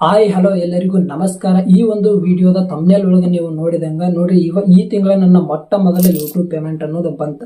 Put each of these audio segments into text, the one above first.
Hi hello ಎಲ್ಲರಿಗೂ ನಮಸ್ಕಾರ. ಈ ಒಂದು ವಿಡಿಯೋದ ತಮ್ನೆಲ್ ಒಳಗೆ ನೀವು ನೋಡಿದಂಗ ನೋಡ್ರಿ, ಇವ ಈ ತಿಂಗಳ ನನ್ನ ಮೊಟ್ಟ ಮೊದಲ ಯೂಟ್ಯೂಬ್ ಪೇಮೆಂಟ್ ಅನ್ನೋದು ಬಂತ.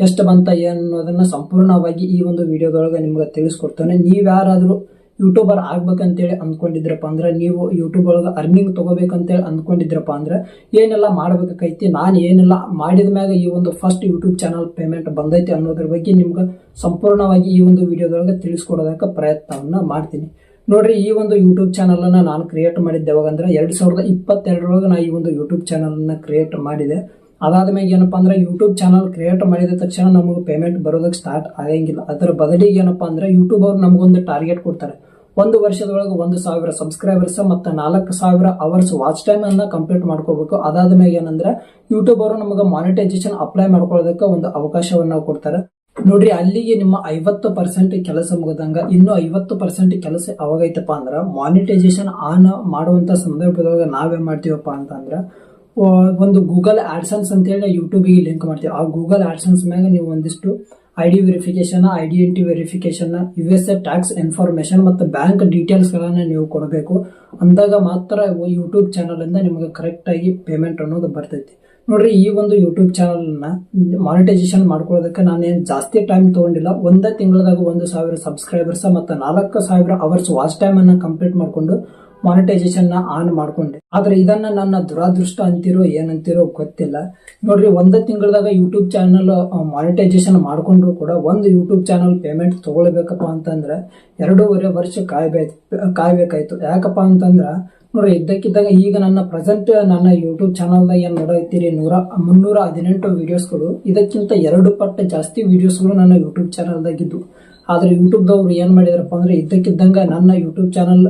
ಎಷ್ಟು ಬಂತ ಅನ್ನೋದನ್ನ ಸಂಪೂರ್ಣವಾಗಿ ಈ ಒಂದು ವಿಡಿಯೋದೊಳಗೆ ನಿಮ್ಗೆ ತಿಳಿಸ್ಕೊಡ್ತೇನೆ. ನೀವು ಯಾರಾದರೂ ಯೂಟ್ಯೂಬರ್ ಆಗ್ಬೇಕಂತೇಳಿ ಅಂದ್ಕೊಂಡಿದ್ರಪ್ಪ ಅಂದ್ರೆ, ನೀವು ಯೂಟ್ಯೂಬ್ ಒಳಗೆ ಅರ್ನಿಂಗ್ ತಗೋಬೇಕಂತೇಳಿ ಅಂದ್ಕೊಂಡಿದ್ರಪ್ಪ ಅಂದ್ರೆ, ಏನೆಲ್ಲ ಮಾಡ್ಬೇಕಾಕೈತಿ, ನಾನು ಏನೆಲ್ಲ ಮಾಡಿದ ಮ್ಯಾಗ ಈ ಒಂದು ಫಸ್ಟ್ ಯೂಟ್ಯೂಬ್ ಚಾನಲ್ ಪೇಮೆಂಟ್ ಬಂದೈತಿ ಅನ್ನೋದ್ರ ಬಗ್ಗೆ ನಿಮ್ಗೆ ಸಂಪೂರ್ಣವಾಗಿ ಈ ಒಂದು ವಿಡಿಯೋದೊಳಗೆ ತಿಳಿಸ್ಕೊಡೋದಕ್ಕೆ ಪ್ರಯತ್ನವನ್ನ ಮಾಡ್ತೀನಿ. ನೋಡ್ರಿ, ಈ ಒಂದು ಯೂಟ್ಯೂಬ್ ಚಾನಲನ್ನು ನಾನು ಕ್ರಿಯೇಟ್ ಮಾಡಿದ್ದೆ ಯಾವಾಗಂದ್ರೆ ಎರಡ್ ಸಾವಿರದ ಇಪ್ಪತ್ತೆರಡರೊಳಗೆ ನಾ ಈ ಒಂದು ಯೂಟ್ಯೂಬ್ ಚಾನಲ್ ಅನ್ನ ಕ್ರಿಯೇಟ್ ಮಾಡಿದೆ. ಅದಾದ್ಮೇಲೆ ಏನಪ್ಪ ಅಂದ್ರೆ ಯೂಟ್ಯೂಬ್ ಚಾನಲ್ ಕ್ರಿಯೇಟ್ ಮಾಡಿದ ತಕ್ಷಣ ನಮಗೆ ಪೇಮೆಂಟ್ ಬರೋದಕ್ಕೆ ಸ್ಟಾರ್ಟ್ ಆಗಂಗಿಲ್ಲ. ಅದರ ಬದಲಿಗೆ ಏನಪ್ಪ ಅಂದ್ರೆ ಯೂಟ್ಯೂಬ್ ಅವ್ರು ನಮಗೊಂದು ಟಾರ್ಗೆಟ್ ಕೊಡ್ತಾರೆ. ಒಂದು ವರ್ಷದೊಳಗೆ ಒಂದು ಸಾವಿರ ಸಬ್ಸ್ಕ್ರೈಬರ್ಸ್ ಮತ್ತು ನಾಲ್ಕು ಸಾವಿರ ಅವರ್ಸ್ ವಾಚ್ ಟೈಮ್ ಅನ್ನ ಕಂಪ್ಲೀಟ್ ಮಾಡ್ಕೋಬೇಕು. ಅದಾದ ಮೇಲೆ ಏನಂದ್ರೆ ಯೂಟ್ಯೂಬ್ ಅವರು ನಮಗೆ ಮಾನಿಟೈಸೇಷನ್ ಅಪ್ಲೈ ಮಾಡ್ಕೊಳ್ಳೋದಕ್ಕೆ ಒಂದು ಅವಕಾಶವನ್ನು ಕೊಡ್ತಾರೆ. ನೋಡ್ರಿ, ಅಲ್ಲಿಗೆ ನಿಮ್ಮ ಐವತ್ತು ಪರ್ಸೆಂಟ್ ಕೆಲಸ ಮುಗಿದಂಗ, ಇನ್ನು ಐವತ್ತು ಪರ್ಸೆಂಟ್ ಕೆಲಸ ಅವಾಗೈತಪ್ಪ ಅಂದ್ರ ಮಾನಿಟೈಸೇಷನ್ ಆನ್ ಮಾಡುವಂತ ಸಂದರ್ಭದೊಳಗೆ ನಾವೇನ್ ಮಾಡ್ತೀವಪ್ಪ ಅಂತಂದ್ರ ಒಂದು ಗೂಗಲ್ ಆಡ್ಸನ್ಸ್ ಅಂತೇಳಿ ಯೂಟ್ಯೂಬಿಗೆ ಲಿಂಕ್ ಮಾಡ್ತೀವಿ. ಆ ಗೂಗಲ್ ಆಡ್ಸನ್ಸ್ ಮ್ಯಾಗ ನೀವು ಒಂದಿಷ್ಟು I D verification identity verification U S A tax information ಮತ್ತು ಬ್ಯಾಂಕ್ ಡೀಟೇಲ್ಸ್ ಗಳನ್ನ ನೀವು ಕೊಡಬೇಕು. ಅಂದಾಗ ಮಾತ್ರ ಯೂಟ್ಯೂಬ್ ಚಾನಲಿಂದ ನಿಮಗೆ ಕರೆಕ್ಟ್ ಆಗಿ ಪೇಮೆಂಟ್ ಅನ್ನೋದು ಬರ್ತೈತಿ. ನೋಡ್ರಿ, ಈ ಒಂದು ಯೂಟ್ಯೂಬ್ ಚಾನಲ್ನ ಮಾನಿಟೈಸೇಷನ್ ಮಾಡ್ಕೊಳ್ಳೋದಕ್ಕೆ ನಾನೇನು ಜಾಸ್ತಿ ಟೈಮ್ ತಗೊಂಡಿಲ್ಲ. ಒಂದೇ ತಿಂಗಳದಾಗ ಒಂದು ಸಾವಿರ ಸಬ್ಸ್ಕ್ರೈಬರ್ಸ್ ಮತ್ತು ನಾಲ್ಕು ಸಾವಿರ ಅವರ್ಸ್ ವಾಚ್ ಟೈಮ್ ಅನ್ನ ಕಂಪ್ಲೀಟ್ ಮಾಡ್ಕೊಂಡು ಮಾನಿಟೈಸೇಷನ್ನ ಆನ್ ಮಾಡ್ಕೊಂಡೆ. ಆದ್ರೆ ಇದನ್ನ ನನ್ನ ದುರಾದೃಷ್ಟ ಅಂತಿರೋ, ಏನಂತಿರೋ ಗೊತ್ತಿಲ್ಲ. ನೋಡ್ರಿ, ಒಂದೇ ತಿಂಗಳದಾಗ ಯೂಟ್ಯೂಬ್ ಚಾನಲ್ ಮಾನಿಟೈಸೇಷನ್ ಮಾಡ್ಕೊಂಡ್ರು ಕೂಡ ಒಂದು ಯೂಟ್ಯೂಬ್ ಚಾನಲ್ ಪೇಮೆಂಟ್ ತಗೊಳ್ಬೇಕಪ್ಪ ಅಂತಂದ್ರೆ ಎರಡೂವರೆ ವರ್ಷ ಕಾಯ್ಬೇಕು, ಕಾಯ್ಬೇಕಾಯ್ತು. ಯಾಕಪ್ಪ ಅಂತಂದ್ರ ನೋಡ್ರಿ, ಇದ್ದಕ್ಕಿದ್ದಾಗ ಈಗ ನನ್ನ ಪ್ರೆಸೆಂಟ್ ನನ್ನ ಯೂಟ್ಯೂಬ್ ಚಾನಲ್ದಾಗ ಏನು ನೋಡತ್ತೀರಿ ನೂರ, ಮುನ್ನೂರ ಹದಿನೆಂಟು ವಿಡಿಯೋಸ್ಗಳು ಇದಕ್ಕಿಂತ ಎರಡು ಪಟ್ಟು ಜಾಸ್ತಿ ವಿಡಿಯೋಸ್ಗಳು ನನ್ನ ಯೂಟ್ಯೂಬ್ ಚಾನಲ್ದಾಗಿದ್ದು ಆದ್ರೆ ಯೂಟ್ಯೂಬ್ದವ್ರು ಏನು ಮಾಡಿದಾರಪ್ಪ ಅಂದ್ರೆ, ಇದ್ದಕ್ಕಿದ್ದಂಗೆ ನನ್ನ ಯೂಟ್ಯೂಬ್ ಚಾನಲ್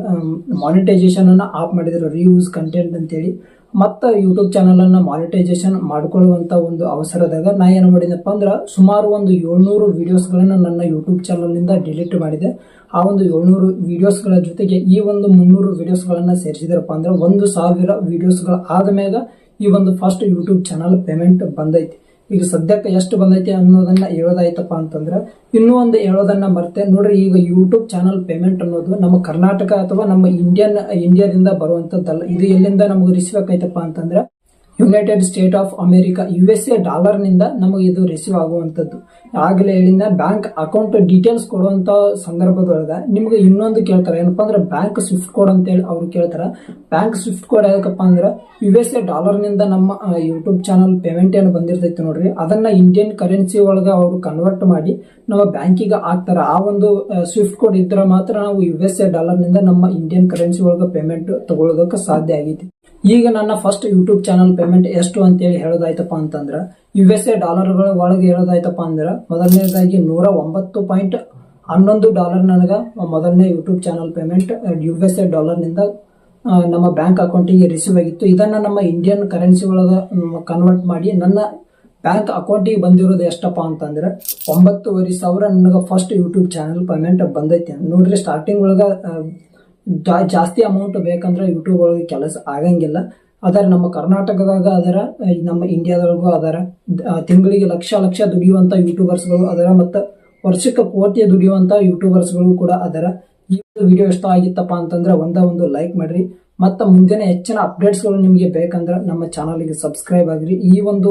ಮಾನಿಟೈಸೇಷನ್ ಅನ್ನ ಆಫ್ ಮಾಡಿದ್ರು. ರೀವ್ಯೂಸ್ ಕಂಟೆಂಟ್ ಅಂತೇಳಿ. ಮತ್ತೆ ಯೂಟ್ಯೂಬ್ ಚಾನಲ್ ಅನ್ನ ಮಾನಿಟೈಸೇಷನ್ ಮಾಡ್ಕೊಳ್ಳುವಂತ ಒಂದು ಅವಸರದಾಗ ನಾ ಏನು ಮಾಡಿದ್ನಪ್ಪ ಅಂದ್ರೆ ಸುಮಾರು ಒಂದು ಏಳ್ನೂರು ವೀಡಿಯೋಸ್ಗಳನ್ನು ನನ್ನ ಯೂಟ್ಯೂಬ್ ಚಾನಲ್ನಿಂದ ಡಿಲೀಟ್ ಮಾಡಿದೆ. ಆ ಒಂದು ಏಳ್ನೂರು ವಿಡಿಯೋಸ್ಗಳ ಜೊತೆಗೆ ಈ ಒಂದು ಮುನ್ನೂರು ವೀಡಿಯೋಸ್ಗಳನ್ನು ಸೇರಿಸಿದ್ರಪ್ಪ ಅಂದ್ರೆ ಒಂದು ಸಾವಿರ ವಿಡಿಯೋಸ್ಗಳ ಆದ್ಮ್ಯಾಗ ಈ ಒಂದು ಫಸ್ಟ್ ಯೂಟ್ಯೂಬ್ ಚಾನಲ್ ಪೇಮೆಂಟ್ ಬಂದೈತಿ. ಈಗ ಸದ್ಯಕ್ಕೆ ಎಷ್ಟು ಬಂದೈತಿ ಅನ್ನೋದನ್ನ ಹೇಳೋದಾಯ್ತಪ್ಪ ಅಂತಂದ್ರೆ ಇನ್ನೂ ಒಂದು ಹೇಳೋದನ್ನ ಮರ್ತೆ, ನೋಡ್ರಿ ಈಗ ಯೂಟ್ಯೂಬ್ ಚಾನಲ್ ಪೇಮೆಂಟ್ ಅನ್ನೋದು ನಮ್ಮ ಕರ್ನಾಟಕ ಅಥವಾ ನಮ್ಮ ಇಂಡಿಯನ್ ಇಂಡಿಯಾದಿಂದ ಬರುವಂತದ್ದಲ್ಲ, ಇದು ಎಲ್ಲಿಂದ ನಮಗೆ ರಿಸೀವ್ ಅಂತಂದ್ರೆ United State of America U S A ಡಾಲರ್ನಿಂದ ನಮಗೆ ಇದು ರಿಸೀವ್ ಆಗುವಂತದ್ದು ಆಗಲೇ ಹೇಳಿದ ಬ್ಯಾಂಕ್ ಅಕೌಂಟ್ ಡೀಟೇಲ್ಸ್ ಕೊಡುವಂತ ಸಂದರ್ಭದೊಳಗೆ ನಿಮ್ಗೆ ಇನ್ನೊಂದು ಕೇಳ್ತಾರೆ. ಏನಪ್ಪ ಅಂದ್ರೆ ಬ್ಯಾಂಕ್ ಸ್ವಿಫ್ಟ್ ಕೋಡ್ ಅಂತೇಳಿ ಅವ್ರು ಕೇಳ್ತಾರೆ. ಬ್ಯಾಂಕ್ ಸ್ವಿಫ್ಟ್ ಕೋಡ್ ಯಾಕಪ್ಪ ಅಂದ್ರೆ ಯು ಎಸ್ ಎ ಡಾಲರ್ನಿಂದ ನಮ್ಮ ಯೂಟ್ಯೂಬ್ ಚಾನಲ್ ಪೇಮೆಂಟ್ ಏನು ಬಂದಿರ್ತೈತಿ ನೋಡ್ರಿ. ಅದನ್ನ ಇಂಡಿಯನ್ ಕರೆನ್ಸಿ ಒಳಗ ಅವರು ಕನ್ವರ್ಟ್ ಮಾಡಿ ನಮ್ಮ ಬ್ಯಾಂಕಿಗೆ ಹಾಕ್ತಾರೆ. ಆ ಒಂದು ಸ್ವಿಫ್ಟ್ ಕೋಡ್ ಇದ್ರೆ ಮಾತ್ರ ನಾವು ಯು ಎಸ್ ಎ ಡಾಲರ್ನಿಂದ ನಮ್ಮ ಇಂಡಿಯನ್ ಕರೆನ್ಸಿ ಒಳಗ ಪೇಮೆಂಟ್ ತಗೊಳ್ಳೋದಕ್ಕೆ ಸಾಧ್ಯ ಆಗೈತಿ. ಈಗ ನನ್ನ ಫಸ್ಟ್ ಯೂಟ್ಯೂಬ್ ಚಾನಲ್ ಪೇಮೆಂಟ್ ಎಷ್ಟು ಅಂತೇಳಿ ಹೇಳೋದಾಯ್ತಪ್ಪ ಅಂತಂದ್ರೆ ಯು ಎಸ್ ಎ ಡಾಲರ್ಗಳ ಒಳಗೆ ಹೇಳೋದಾಯ್ತಪ್ಪ ಅಂದ್ರೆ ಮೊದಲನೇದಾಗಿ ನೂರ ಒಂಬತ್ತು ಪಾಯಿಂಟ್ ಹನ್ನೊಂದು ಡಾಲರ್ ನನಗೆ ಮೊದಲನೇ YouTube channel payment U S A ಡಾಲರ್ನಿಂದ ನಮ್ಮ ಬ್ಯಾಂಕ್ ಅಕೌಂಟಿಗೆ ರಿಸೀವ್ ಆಗಿತ್ತು. ಇದನ್ನು ನಮ್ಮ ಇಂಡಿಯನ್ ಕರೆನ್ಸಿ ಒಳಗೆ ಕನ್ವರ್ಟ್ ಮಾಡಿ ನನ್ನ ಬ್ಯಾಂಕ್ ಅಕೌಂಟಿಗೆ ಬಂದಿರೋದು ಎಷ್ಟಪ್ಪ ಅಂತಂದ್ರೆ ಒಂಬತ್ತುವರೆ ಸಾವಿರ ನನಗೆ ಫಸ್ಟ್ ಯೂಟ್ಯೂಬ್ ಚಾನಲ್ ಪೇಮೆಂಟ್ ಬಂದೈತಿ. ನೋಡ್ರಿ ಸ್ಟಾರ್ಟಿಂಗ್ ಒಳಗ ಜಾಸ್ತಿ ಅಮೌಂಟ್ ಬೇಕಂದ್ರೆ ಯೂಟ್ಯೂಬ್ ಒಳಗೆ ಕೆಲಸ ಆಗಂಗಿಲ್ಲ. ಆದರೆ ನಮ್ಮ ಕರ್ನಾಟಕದಾಗ ಅದರ ನಮ್ಮ ಇಂಡಿಯಾದೊಳಗೂ ಅದರ ತಿಂಗಳಿಗೆ ಲಕ್ಷ ಲಕ್ಷ ದುಡಿಯುವಂತ ಯೂಟ್ಯೂಬರ್ಸ್ಗಳು ಅದರ ಮತ್ತು ವರ್ಷಕ್ಕೆ ಕೋಟಿ ದುಡಿಯುವಂತ ಯೂಟ್ಯೂಬರ್ಸ್ಗಳು ಕೂಡ ಅದರ. ಈ ವಿಡಿಯೋ ಇಷ್ಟ ಆಗಿತ್ತಪ್ಪ ಅಂತಂದ್ರೆ ಒಂದ ಒಂದು ಲೈಕ್ ಮಾಡ್ರಿ. ಮತ್ತು ಮುಂದಿನ ಹೆಚ್ಚಿನ ಅಪ್ಡೇಟ್ಸ್ಗಳು ನಿಮಗೆ ಬೇಕಂದ್ರೆ ನಮ್ಮ ಚಾನಲ್ಗೆ ಸಬ್ಸ್ಕ್ರೈಬ್ ಆಗಿರಿ. ಈ ಒಂದು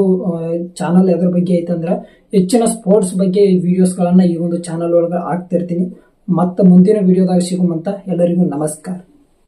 ಚಾನಲ್ ಎದ್ರ ಬಗ್ಗೆ ಐತಂದ್ರೆ ಹೆಚ್ಚಿನ ಸ್ಪೋರ್ಟ್ಸ್ ಬಗ್ಗೆ ವಿಡಿಯೋಸ್ಗಳನ್ನು ಈ ಒಂದು ಚಾನಲ್ ಒಳಗೆ ಹಾಕ್ತಿರ್ತೀನಿ. ಮತ್ತೆ ಮುಂದಿನ ವಿಡಿಯೋದಾಗ ಸಿಗುಮಂತ ಎಲ್ಲರಿಗೂ ನಮಸ್ಕಾರ.